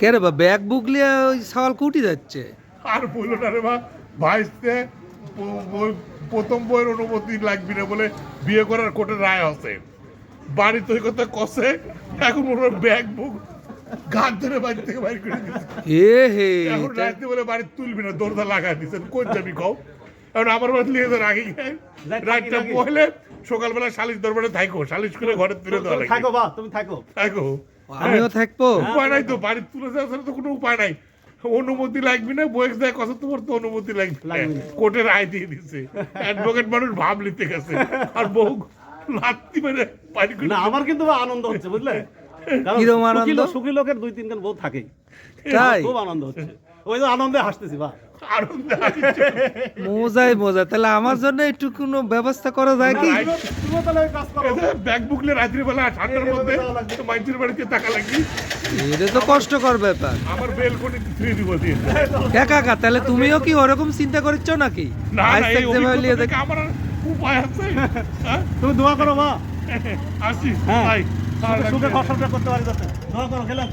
কে রে বা ব্যাগ ওই সওয়াল কুটি যাচ্ছে? আর বলল না রে মা ভাইসতে প্রথম বইয়ের অনুমতি লাগবে না বলে বিয়ে করার কোর্টের রায় আছে। বাড়ি তৈরি করতে কষে এখন ব্যাগ বুক গান ধরে বাড়ি থেকে বাইর করে দিচ্ছে এ হে এখন রাইতে বলে বাড়ি তুলবি না দরজা লাগাই দিচ্ছেন কোন যাবি কও? এখন আমার বাড়ি নিয়ে তো রাখি রাতটা থাকি। পহলে সকালবেলা সালিশ দরবারে থাকো সালিশ করে ঘরে তুলে দেওয়া তুমি থাকো বা তুমি থাকো। থাকো। আমিও থাকব। উপায় নাই তো বাড়ি তুলে দেওয়া তো কোনো উপায় নাই। অনুমতি লাগবে না বয়স দেয় কথা তোমার তো অনুমতি লাগবে। না। কোর্টে রায় দিয়ে দিছে। অ্যাডভোকেট মানুষ ভাব নিতে গেছে। আর বহু লাত্তি মেরে না আমার কিন্তু বা আনন্দ হচ্ছে বুঝলে? কারণ কিরম সুখী আনন্দ? সুখী লোকের দুই তিনজন বউ তাই? খুব আনন্দ হচ্ছে। ওই যে আনন্দে হাসতেছি বা মজাই মজা। তাহলে আমার জন্য একটু কোনো ব্যবস্থা করা যায় কি? ব্যাগ বুকলে রাত্রিবেলা ঠান্ডার মধ্যে বাড়িতে টাকা লাগবে। এটা তো কষ্টকর ব্যাপার। আমার বেলকনি থ্রি দিব দিয়ে কে কাকা তাহলে তুমিও কি ওরকম চিন্তা করছ নাকি? না আমার উপায় আছে। হ্যাঁ? তুমি দোয়া করো মা আসি হ্যাঁ। ভাই সুখে- ঘর করতে পারি দোয়া করো খেলাম